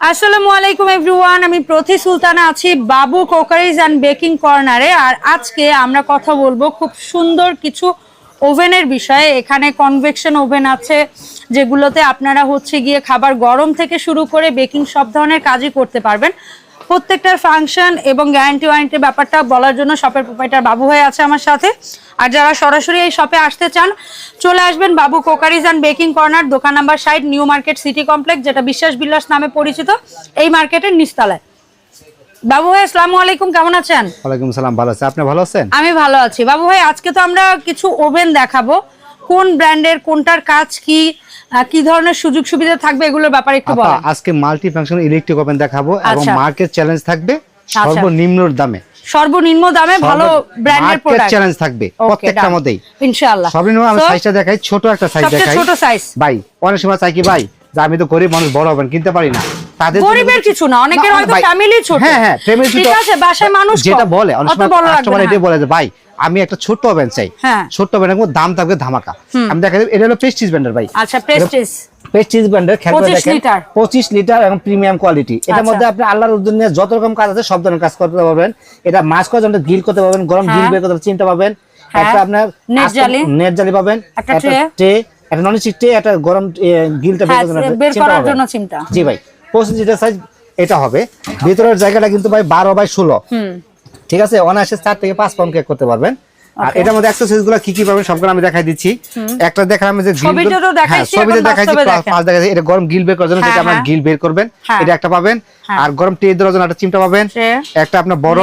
আসসালামু আলাইকুম এভরিওয়ান, আমি প্রতি সুলতানা আছি বাবু কোকারিজ অ্যান্ড বেকিং কর্নারে। আর আজকে আমরা কথা বলব খুব সুন্দর কিছু ওভেনের বিষয়ে। এখানে কনভেকশন ওভেন আছে, যেগুলোতে আপনারা হচ্ছে গিয়ে খাবার গরম থেকে শুরু করে বেকিং সব ধরনের কাজই করতে পারবেন। প্রত্যেকটার ফাংশন এবং গ্যারান্টি ওয়ারেন্টির ব্যাপারটা বলার জন্য শপের প্রোপাইটার বাবু হয়ে আছে আমার সাথে। আর যারা সরাসরি এই শপে আসতে চান চলে আসবেন Babu crockeries and baking corner দোকান number side New Market City Complex যেটা বিশ্বাস বিলাস নামে পরিচিত। এই মার্কেটের নিচতলায়। বাবু ভাই আসসালামু আলাইকুম কেমন আছেন? ওয়ালাইকুম সালাম ভালো আছে। আপনি ভালো আছেন? আমি ভালো আছি। বাবু ভাই আজকে তো আমরা কিছু ওভেন দেখাবো। কোন ব্র্যান্ডের কোনটার কাজ কি? কি ধরনের সুযোগ সুবিধা থাকবে এগুলোর ব্যাপারে একটু বলেন। আজকে মাল্টি ফাংশন ইলেকট্রিক ওভেন দেখাবো এবং আচ্ছা। মার্কেট চ্যালেঞ্জ থাকবে সর্বনিম্ন দামে। সর্বনিম্ন দামে ভালো ব্র্যান্ডের মার্কেট প্রোডাক্ট চ্যালেঞ্জ থাকবে প্রত্যেকটা মধ্যেই ইনশাআল্লাহ। সর্বনিম্ন আমি সাইজটা দেখাই ছোট একটা সাইজ দেখাই। ছোট সাইজ ভাই অনেক সময় চাই কি ভাই আমি তো গরিব মানুষ বড় হবেন কিনতে পারি না। তাদের গরিবের কিছু না অনেকের হয়তো ফ্যামিলি ছোট হ্যাঁ হ্যাঁ ফ্যামিলি ঠিক আছে বাসায় মানুষ যেটা বলে অনেক সময় কাস্টমার না, বলে যে ভাই আমি একটা ছোট্ট ওভেন চাই হ্যাঁ। ছোট্ট ওভেনের মধ্যে দাম থাকবে ধামাকা আমি দেখা যাবে এটা হলো প্রেস্টিজ ব্র্যান্ডের ভাই আচ্ছা প্রেস্টিজ পেস্টিজ ব্র্যান্ডের খেয়াল করে দেখেন লিটার। 25 লিটার এবং প্রিমিয়াম কোয়ালিটি এটার আচ্ছা। মধ্যে আপনি আল্লাহর উদ্দিনে যত রকম কাজ আছে সব ধরনের কাজ করতে পারবেন এটা মাছ করার জন্য গ্রিল করতে পারবেন গরম। গ্রিল বের করতে চিন্তা পাবেন। একটা আপনার নেট জালি। নেট জালি পাবেন একটা ট্রে একটা নন স্টিক ট্রে একটা গরম গ্রিলটা বের করার জন্য চিমটা। জি ভাই 25 লিটার সাইজ এটা হবে। ভিতরের জায়গাটা কিন্তু ভাই 12 বাই 16 হুম। ঠিক আছে? অনায়াসে চার থেকে পাঁচ পাউন্ড কেক করতে পারবেন। আর এটার মধ্যে গুলো কি কি পাবেন সবগুলো আমি দেখাই দিচ্ছি। একটা দেখালাম যে ছবিতে হ্যাঁ, দেখাইছি, ছবিতে। পাঁচ দেখাইছি। এটা গরম গিল বের করার জন্য হ্যাঁ, যেটা আপনার হ্যাঁ। গিল বের করবেন হ্যাঁ। এটা একটা পাবেন। হ্যাঁ। আর গরম টে দেওয়ার জন্য একটা চিমটা পাবেন। একটা আপনার বড়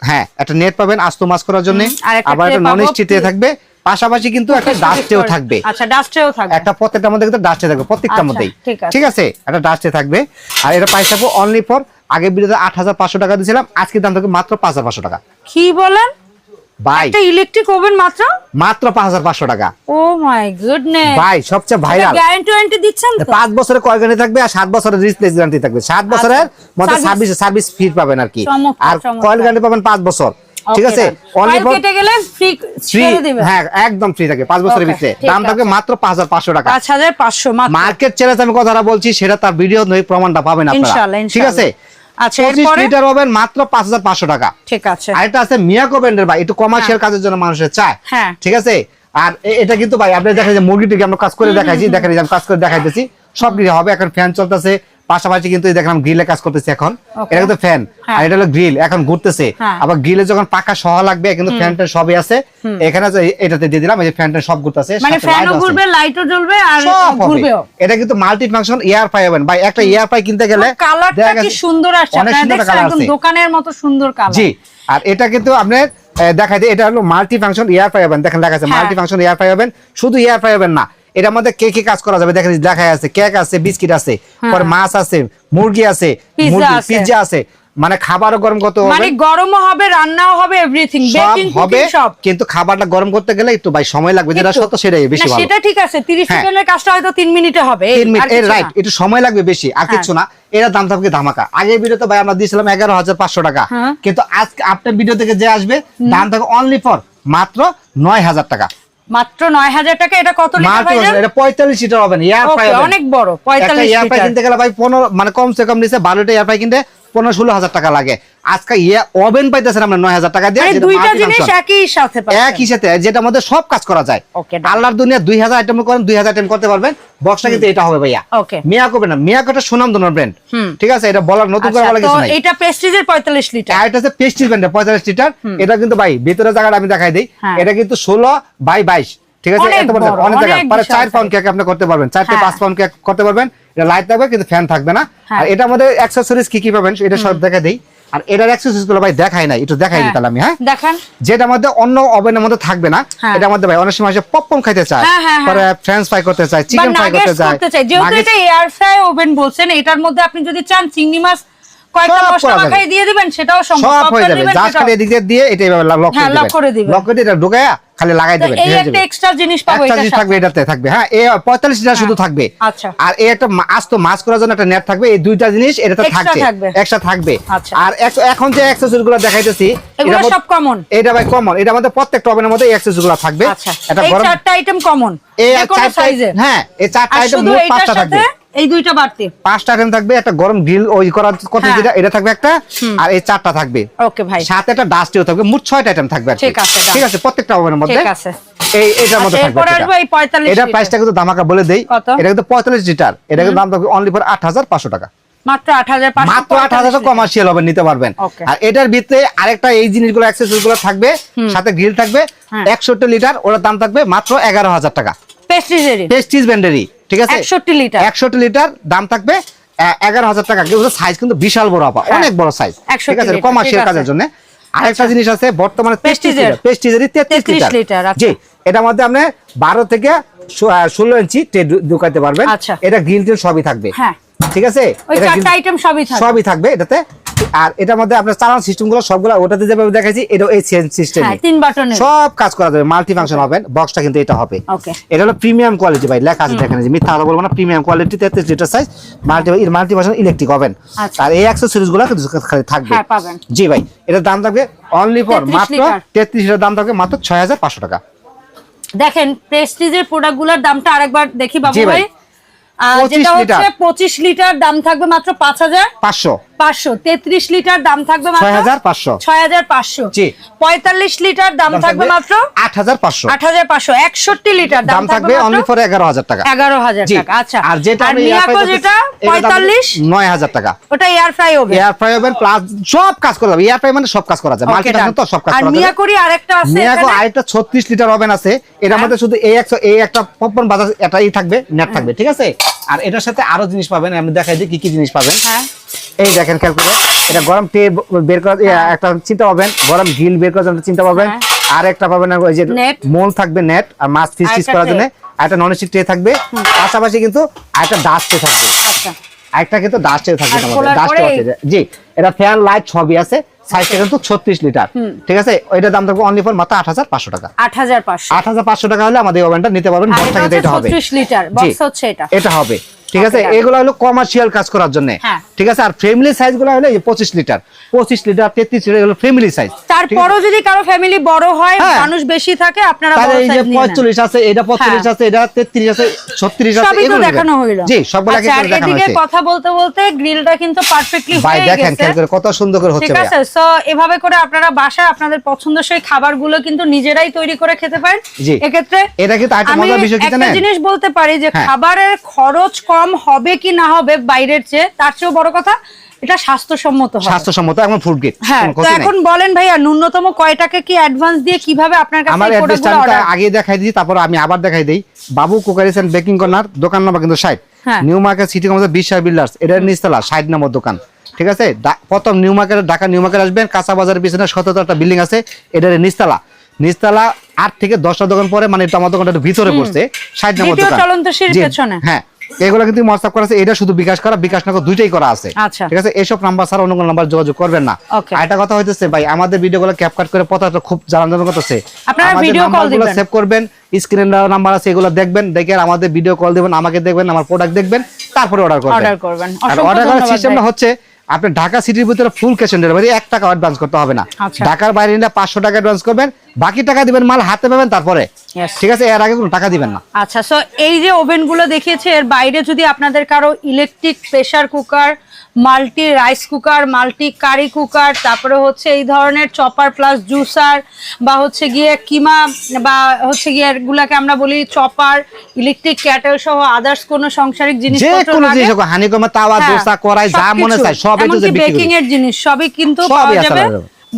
হ্যাঁ একটা নেট পাবেন আস্ত মাছ করার জন্য। আবার একটা নন। স্টিতে থাকবে। পাশাপাশি কিন্তু একটা ডাস্টেও থাকবে। আচ্ছা ডাস্টেও থাকবে। একটা প্রত্যেকটার মধ্যে কিন্তু ডাস্টে থাকবে প্রত্যেকটার আচ্ছা, মধ্যেই। ঠিক আছে। একটা ডাস্টে থাকবে। আর এটা প্রাইস থাকবে অনলি ফর আগের ভিডিওতে আট হাজার পাঁচশো টাকা দিয়েছিলাম আজকে দাম থাকবে মাত্র পাঁচ হাজার পাঁচশো টাকা। কি বলেন? বাই একটা ইলেকট্রিক ওভেন মাত্র? মাত্র পাঁচ হাজার পাঁচশো টাকা। ও মাই গুডনেস ভাই সবচেয়ে ভাইরাল গ্যারান্টি ওয়ারেন্টি দিচ্ছেন তো? পাঁচ বছরের কয় গ্যারান্টি থাকবে আর সাত বছরের রিপ্লেস গ্যারান্টি থাকবে। সাত বছরের মধ্যে Service- সার্ভিস সার্ভিস ফি পাবেন আর কি। আর। কয়েল গ্যারান্টি পাবেন পাঁচ বছর। ঠিক আছে. অনলি কেটে গেলে ফ্রি ফ্রি ছেড়ে দিবেন হ্যাঁ একদম ফ্রি থাকে পাঁচ বছরের ভিতরে। দাম থাকবে মাত্র পাঁচ হাজার পাঁচশো টাকা। পাঁচ হাজার পাঁচশো মাত্র। মার্কেট চ্যালেঞ্জ আমি কথাটা বলছি সেটা তার ভিডিও নয় প্রমাণটা পাবেন আপনারা। ঠিক আছে? আচ্ছা এরপরে? লিটার হবেন মাত্র পাঁচ হাজার পাঁচশো টাকা। ঠিক আছে। আরেকটা আছে মিয়াকো ব্র্যান্ডের ভাই একটু কমার্শিয়াল কাজের জন্য মানুষের চায়। হ্যাঁ। ঠিক আছে? আর এটা কিন্তু ভাই আপনি দেখেন যে মুরগিটিকে আমরা কাজ করে দেখাইছি দেখেন আমি কাজ করে দেখাইতেছি সব কিছু হবে এখন ফ্যান চলতেছে পাশাপাশি কিন্তু দেখলাম গ্রিলে কাজ করতেছে এখন। এটা কিন্তু ফ্যান। আর এটা হলো গ্রিল এখন ঘুরতেছে। হ্যাঁ। আবার গ্রিলে যখন পাকা সহ লাগবে কিন্তু ফ্যান ট্যান সবই আছে। এখানে এটাতে দিয়ে দিলাম এই যে ফ্যান ট্যান সব ঘুরতেছে মানে ফ্যানও ঘুরবে লাইটও জ্বলবে আর ঘুরবেও। এটা কিন্তু মাল্টি ফাংশন এয়ার ফ্রাই হবেন ভাই একটা এয়ার ফ্রাই কিনতে গেলে কালারটা কি সুন্দর আসছে। আপনারা দেখছেন একদম দোকানের মতো সুন্দর কালার জি আর এটা কিন্তু আপনি দেখাই দিই এটা হলো মাল্টি ফাংশন এয়ার ফ্রাই হবেন দেখেন আছে হ্যাঁ। মাল্টি ফাংশন এয়ার ফ্রাই হবেন শুধু এয়ার ফ্রাই হবেন না এটার মধ্যে কে কে কাজ করা যাবে? দেখেন লেখা আছে কেক আছে বিস্কিট আছে পরে মাছ আছে মুরগি আছে হ্যাঁ। আছে। পিৎজা আছে। মানে খাবারও গরম করতে হবে। মানে গরমও হবে রান্নাও হবে এভরিথিং বেকিং হবে সব। কিন্তু খাবারটা গরম করতে গেলে একটু ভাই সময় লাগবে যেটা সত্য সেটাই বেশি ভালো। সেটা ঠিক আছে 30 হ্যাঁ। সেকেন্ডের কাজটা হয়তো 3 মিনিটে হবে এই, মিনিট আর রাইট একটু সময় লাগবে বেশি আর কিছু না। এরা দাম থাকবে ধামাকা। আগের ভিডিওতে ভাই আমরা দিয়েছিলাম এগারো হাজার পাঁচশো টাকা। হ্যাঁ। কিন্তু আজকে আপনার ভিডিও থেকে যে আসবে দাম থাকবে অনলি ফর মাত্র নয় হাজার টাকা। মাত্র 9000 টাকা এটা কত লিটার এটা পঁয়তাল্লিশ লিটার হবে এয়ার Okay, অনেক বড়, 45 এয়ার ফ্রাই লিটার। কিনতে গেলে ভাই পনেরো মানে কমসে কম নিচে বারোটা এয়ার ফ্রাই কিনতে পনেরো ষোলো হাজার টাকা লাগে। আজকে ইয়ে ওভেন পাইতেছেন আমরা নয় হাজার টাকা দিয়ে মানে দুইটা জিনিস একই সাথে একই সাথে যেটা সব কাজ করা যায়। আল্লাহর দুনিয়া দুই হাজার আইটেম করেন দুই হাজার আইটেম করতে পারবেন। বক্সটা কিন্তু এটা হবে ভাইয়া। মিয়াকোটা সুনাম ধরনের ব্র্যান্ড ঠিক আছে এটা বলার নতুন করে আচ্ছা, বলা কিছু নাই। এটা প্রেস্টিজের 45 লিটার আর এটা হচ্ছে ব্র্যান্ডের লিটার এটা কিন্তু ভাই ভিতরে জায়গাটা আমি দেখাই দিই। হ্যাঁ। এটা কিন্তু ষোলো বাই বাইশ। ঠিক আছে? এত বড় অনেক জায়গা। পরে চার পাউন্ড কেক আপনি করতে পারবেন। চার থেকে হ্যাঁ। পাঁচ পাউন্ড কেক করতে পারবেন। এটা লাইট থাকবে কিন্তু ফ্যান থাকবে না। হ্যাঁ। আর এটার মধ্যে অ্যাক্সেসরিজ কি কি পাবেন এটা সব দেখা দিই। আর এটার অ্যাক্সেসরিজগুলো ভাই দেখাই নাই একটু দেখাই দিই হ্যাঁ। তাহলে আমি হ্যাঁ? দেখান। যেটার মধ্যে অন্য ওভেনের মধ্যে থাকবে না। এটার মধ্যে ভাই অনেক সময় এসে পপকর্ন খাইতে চায়। পরে ফ্রেঞ্চ ফ্রাই করতে চায় চিকেন ফ্রাই করতে চায়। যেহেতু এটা এয়ার ফ্রাই ওভেন বলছেন এটার মধ্যে আপনি যদি চান চিংড়ি মাছ কয়েকটা সব মশলা মাখাই দিয়ে দিবেন সেটাও সম্ভব। সব হয়ে যাবে। দিবেন, জাস্ট এদিক দিয়ে এটা লক করে দিবেন। লক করে দিয়ে এটা ঢুকায়া? খালি লাগাই তো দিবেন এই একটা এক্সট্রা জিনিস পাবো এটার জিনিস। থাকবে এটাতে থাকবে। হ্যাঁ এই পঁয়তাল্লিশ লিটার শুধু থাকবে। আচ্ছা। আর এই একটা মা- আস্ত মাছ করার জন্য একটা নেট থাকবে এই দুইটা জিনিস এটাতে থাকবে। এক্সট্রা থাকবে। আচ্ছা। আর এখন যে অ্যাক্সেসরিজগুলো দেখাইতেছি মধ্যে- সব common? এটা ভাই কমন এটা আমাদের প্রত্যেকটা ওভেনের মধ্যে অ্যাক্সেসরিজগুলো থাকবে। আচ্ছা। এটা এই গরম চারটা আইটেম কমন এই চারটা সাইজে হ্যাঁ এই চারটা আইটেম মোট পাঁচটা থাকবে। এই দুইটা বাড়তি। পাঁচটা আইটেম থাকবে একটা গরম গ্রিল ওই করার কথা হ্যাঁ। যেটা এটা থাকবে একটা আর এই চারটা থাকবে। ওকে ভাই। সাথে একটা ডাস্টিও থাকবে মোট ছয়টা আইটেম থাকবে ঠিক আছে, ঠিক আছে প্রত্যেকটা ওভেনের মধ্যে। ঠিক আছে। এই এটার মধ্যে আচ্ছা, থাকবে এটা। 45 প্রাইসটা কিন্তু বলে দেই। এটা কিন্তু পঁয়তাল্লিশ লিটার। এটা কিন্তু দাম থাকবে অনলি ফর আট হাজার পাঁচশো টাকা। মাত্র আট হাজার মাত্র আট হাজার কমার্শিয়াল হবে নিতে পারবেন। আর এটার ভিতরে আরেকটা এই জিনিসগুলো অ্যাক্সেসরিজগুলো থাকবে সাথে গ্রিল থাকবে হ্যাঁ। একষট্টি লিটার ওটার দাম থাকবে মাত্র এগারো হাজার টাকা। পেস্ট্রিজেরি পেস্টিজ ব্যান্ডারি ঠিক আছে? একষট্টি লিটার। একষট্টি লিটার দাম থাকবে এগারো হাজার টাকা। কিন্তু সাইজ কিন্তু বিশাল বড় আপা হ্যাঁ। অনেক বড় সাইজ ঠিক আছে? কমার্শিয়াল কাজের জন্য। আরেকটা জিনিস আছে বর্তমানে Prestige-এর। পেস্টিজেরই তেত্রিশ 33 লিটার। লিটার, আচ্ছা। জি এটার মধ্যে আপনি বারো থেকে ষোলো ইঞ্চি ট্রে ঢুকাতে পারবেন। আচ্ছা। এটা গ্রিল টিল সবই থাকবে। হ্যাঁ। ঠিক আছে? এটা আইটেম সবই সবই থাকবে এটাতে। আর এটার মধ্যে আপনার চালান সিস্টেমগুলো সবগুলো ওটাতে যেভাবে দেখাইছি এটা এই সিস্টেম হ্যাঁ তিন বাটনের সব কাজ করা যাবে মাল্টি ফাংশন হবে বক্সটা কিন্তু এটা হবে. এটা হলো প্রিমিয়াম কোয়ালিটি ভাই লেখা আছে দেখেন যে মিথ্যা কথা বলব না প্রিমিয়াম কোয়ালিটি তেত্রিশ litre size multi multi function electric আচ্ছা। আর এই অ্যাক্সেসরিজগুলো কিন্তু খালি থাকবে হ্যাঁ, পাবেন। জি ভাই এটার দাম থাকবে অনলি ফর মাত্র লিটার। তেত্রিশ লিটার দাম থাকবে মাত্র ছয় হাজার পাঁচশো টাকা দেখেন প্রেস্টিজের প্রোডাক্টগুলোর দামটা আরেকবার দেখি বাবু ভাই। 25 যেটা। হচ্ছে পঁচিশ লিটার দাম থাকবে মাত্র পাঁচ হাজার পাঁচশো পাঁচশো। পাঁচশো তেত্রিশ লিটার দাম থাকবে মাত্র 6,500 ছয় হাজার পাঁচশো। পঁয়তাল্লিশ লিটার দাম থাকবে মাত্র আট হাজার পাঁচশো। আট হাজার পাঁচশো। একষট্টি লিটার দাম থাকবে অনলি ফর এগারো হাজার টাকা। এগারো হাজার টাকা। আচ্ছা। আর যেটা আর আমি air মিয়াকো যেটা করতেছি, এটার দাম পঁয়তাল্লিশ? নয় হাজার টাকা। ওটা এয়ার ফ্রাই হবে এয়ার ফ্রাই ওভেন প্লাস সব কাজ করা যাবে। এয়ার ফ্রাই মানে সব কাজ করা যায় মাল্টি তো সব কাজ আর করা যাবে। মিয়াকোরি আরেকটা আছে মিয়াকো আরেকটা 36 লিটার ওভেন আছে। এটার হ্যাঁ। মধ্যে শুধু এই একশো এই একটা বাজার এটাই থাকবে নেট থাকবে ঠিক আছে? আর এটার সাথে আরও জিনিস পাবেন আমি দেখাই দিই কি কি জিনিস পাবেন। হ্যাঁ। এই দেখেন খেয়াল করে। এটা গরম টে বের করা একটা চিন্তা পাবেন গরম গ্রিল বের করার জন্য চিন্তা পাবেন। হ্যাঁ। আর একটা পাবেন ওই যে মোল থাকবে নেট আর মাছ ফিস ফিস করার জন্য একটা নন স্টিক ট্রে থাকবে পাশাপাশি কিন্তু আরেকটা ডাস্ট ট্রে থাকবে। আচ্ছা। একটা কিন্তু ডাস্টে থাকবে ডাস্টে আছে জি এটা ফ্যান লাইট সবই আছে। সাইজটা কিন্তু 36 লিটার। ঠিক আছে? ওইটার দাম থাকবে অনলি ফর মাত্র 8500 টাকা। আট হাজার পাঁচশো। 8500 টাকা হলে আমাদের ওভেনটা নিতে পারবেন। বক্সটা কিন্তু এটা হবে। 36 লিটার। বক্স হচ্ছে এটা। এটা হবে। ঠিক আছে? এগুলো হলো কমার্শিয়াল কাজ করার জন্য। হ্যাঁ। ঠিক আছে? আর ফ্যামিলি সাইজগুলো হলো 25 লিটার 25 লিটার 33 লিটার এগুলো ফ্যামিলি সাইজ তারপরও যদি কারও ফ্যামিলি বড় হয় হ্যাঁ। মানুষ বেশি থাকে আপনারা এই যে 45 আছে এটা 45 হ্যাঁ। আছে এটা 33 আছে 36 আছে এগুলো দেখানো হইল। জি সবগুলা আচ্ছা, কিন্তু দেখানো হয়েছে। কথা বলতে বলতে গ্রিলটা কিন্তু পারফেক্টলি হয়ে দেখেন গেছে। খেয়াল করে কত সুন্দর করে হচ্ছে ঠিক আছে? সো এভাবে করে আপনারা বাসায় আপনাদের পছন্দসই খাবারগুলো কিন্তু নিজেরাই তৈরি করে খেতে পারেন। এক্ষেত্রে এটা কিন্তু আরেকটা আমি মজার বিষয় কি একটা জানেন? জিনিস বলতে পারি যে। খাবারের খরচ কম হবে কি না হবে বাইরের চেয়ে তার চেয়েও বড় কথা এটা স্বাস্থ্যসম্মত স্বাস্থ্যসম্মত এখন ফুড গেট হ্যাঁ তো এখন বলেন ভাইয়া ন্যূনতম কয়টাকে কি অ্যাডভান্স দিয়ে কীভাবে আপনার কাছে আমার অ্যাড্রেসটা আগে দেখাই দিই তারপর আমি আবার দেখাই দিই। Babu crockeries and baking corner দোকান নাম্বার কিন্তু ষাট। হ্যাঁ। New Market City Complex Biswas builders এটার নিচতলা ষাট নম্বর দোকান। ঠিক আছে? প্রথম New Market Dhaka New Market আসবেন কাঁচা বাজারের পিছনে সতেরো একটা বিল্ডিং আছে এটার নিচতলা। নিচতলা আট থেকে দশটা দোকান পরে মানে এটা আমার দোকানটা ভিতরে পড়ছে ষাট নম্বর দোকান। হ্যাঁ। এগুলো কিন্তু হোয়াটসঅ্যাপ করা আছে এটা শুধু বিকাশ করা বিকাশ নগর দুইটাই করা আছে। আচ্ছা। ঠিক আছে? এইসব নাম্বার ছাড়া অন্য কোনো নাম্বার যোগাযোগ করবেন না। আরেকটা একটা কথা হইতেছে ভাই আমাদের ভিডিওগুলো ক্যাপকাট করে পতাটা খুব জানান জানান করতেছে। আপনারা আমাদের নাম্বারগুলো। সেভ করবেন স্ক্রিনে নাম্বার আছে এগুলো দেখবেন দেখে আমাদের ভিডিও কল দিবেন আমাকে দেখবেন আমার প্রোডাক্ট দেখবেন তারপরে অর্ডার করবেন। অর্ডার করবেন। আর অর্ডার করার সিস্টেমটা হচ্ছে আপনি ঢাকা সিটির ভিতরে ফুল ক্যাশ অন ডেলিভারি এক টাকা অ্যাডভান্স করতে হবে না। আচ্ছা। ঢাকার বাইরে নিলে পাঁচশো টাকা অ্যাডভান্স করবেন বাকি টাকা দিবেন মাল হাতে পাবেন তারপরে। ঠিক আছে এর আগে কোনো টাকা দিবেন না। আচ্ছা সো এই যে ওভেনগুলো দেখিয়েছে এর বাইরে যদি আপনাদের কারও electric pressure cooker multi rice cooker multi curry cooker তারপরে হচ্ছে এই ধরনের চপার প্লাস জুসার বা হচ্ছে গিয়ে কিমা বা হচ্ছে গিয়ে এগুলাকে আমরা বলি চপার ইলেকট্রিক ক্যাটেল সহ আদার্স কোনো সাংসারিক যে কোনো জিনিস হোক, হানিকমে তাওয়া হ্যাঁ, দোসা কড়াই যা মনে সবকিছু। চায় সব এমনকি বিক্রি বেকিং এর জিনিস সবই কিন্তু সবই পাওয়া যাবে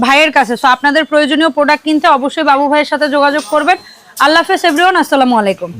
ভাইয়ের কাছে। সো আপনাদের প্রয়োজনীয় প্রোডাক্ট কিনতে অবশ্যই বাবু ভাইয়ের সাথে যোগাযোগ করবেন। আল্লাহ হাফেজ এভরিওয়ান আসসালামু আলাইকুম।